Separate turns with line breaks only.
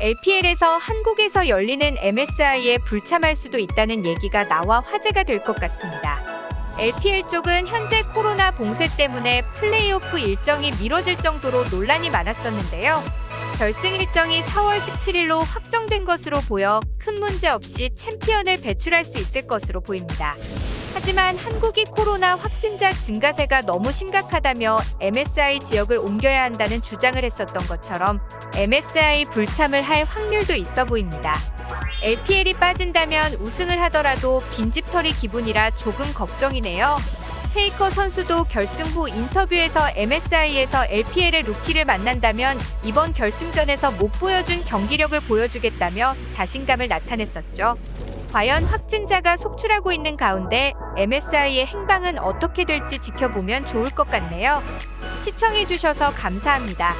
LPL에서 한국에서 열리는 MSI에 불참할 수도 있다는 얘기가 나와 화제가 될 것 같습니다. LPL 쪽은 현재 코로나 봉쇄 때문에 플레이오프 일정이 미뤄질 정도로 논란이 많았었는데요. 결승 일정이 4월 17일로 확정된 것으로 보여 큰 문제 없이 챔피언을 배출할 수 있을 것으로 보입니다. 하지만 한국이 코로나 확진자 증가세가 너무 심각하다며 MSI 지역을 옮겨야 한다는 주장을 했었던 것처럼 MSI 불참을 할 확률도 있어 보입니다. LPL이 빠진다면 우승을 하더라도 빈집털이 기분이라 조금 걱정이네요. 페이커 선수도 결승 후 인터뷰에서 MSI에서 LPL의 루키를 만난다면 이번 결승전에서 못 보여준 경기력을 보여주겠다며 자신감을 나타냈었죠. 과연 확진자가 속출하고 있는 가운데 MSI의 행방은 어떻게 될지 지켜보면 좋을 것 같네요. 시청해주셔서 감사합니다.